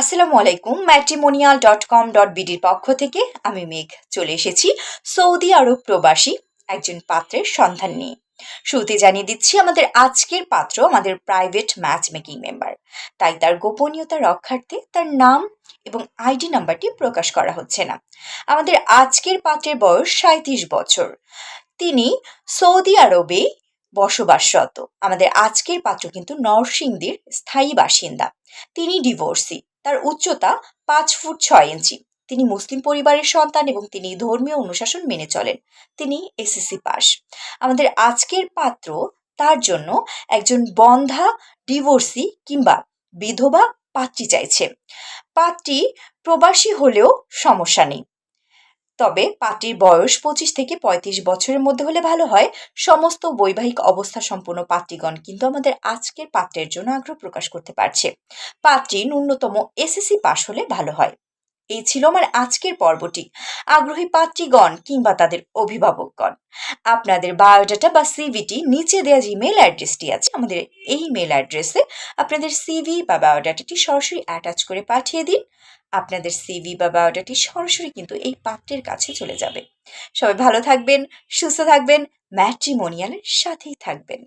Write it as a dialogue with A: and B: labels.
A: আসসালামু আলাইকুম matrimonial dot com dot বিডির পক্ষ থেকে আমি মেঘ চলে এসেছি সৌদি আরব প্রবাসী একজন পাত্রের সন্ধান নিয়ে। শুরুতে জানিয়ে দিচ্ছি, আমাদের আজকের পাত্র আমাদের প্রাইভেট ম্যাচ মেকিং মেম্বার তাই তার গোপনীয়তা রক্ষার্থে তার নাম এবং আইডি নাম্বারটি প্রকাশ করা হচ্ছে না। আমাদের আজকের পাত্রের বয়স সাঁত্রিশ বছর। তিনি সৌদি আরবে বসবাসরত। আমাদের আজকের পাত্র কিন্তু নরসিংদীর স্থায়ী বাসিন্দা। তিনি ডিভোর্সি তার উচ্চতা পাঁচ ফুট ছয় ইঞ্চি। তিনি মুসলিম পরিবারের সন্তান এবং তিনি ধর্মীয় অনুশাসন মেনে চলেন। তিনি এসএসসি পাস। আমাদের আজকের পাত্র তার জন্য একজন বন্ধা ডিভোর্সি কিংবা বিধবা পাত্রী চাইছে। পাত্রী প্রবাসী হলেও সমস্যা নেই। তবে পাটির বয়স পঁচিশ থেকে পঁয়ত্রিশ বছরের মধ্যে হলে ভালো হয়। সমস্ত বৈবাহিক অবস্থা সম্পন্ন পাত্রীগণ কিন্তু আমাদের আজকের পাত্রের জন্য আগ্রহ প্রকাশ করতে পারছে। পাত্রী ন্যূনতম এসএসসি পাশ হলে ভালো হয়। এই ছিল আমার আজকের পর্বটি। আগ্রহী পাত্রীগণ কিংবা তাদের অভিভাবকগণ, আপনাদের বায়োডাটা বা সিভিটি নিচে দেওয়া যে মেল অ্যাড্রেসটি আছে। আমাদের এই মেল অ্যাড্রেসে আপনাদের সিভি বা বায়োডাটাটি সরাসরি অ্যাটাচ করে পাঠিয়ে দিন। আপনাদের সিভি বা বায়োডাটি সরাসরি কিন্তু এই পাত্রের কাছে চলে যাবে। সবাই ভালো থাকবেন, সুস্থ থাকবেন ম্যাট্রিমোনিয়ালের সাথেই থাকবেন।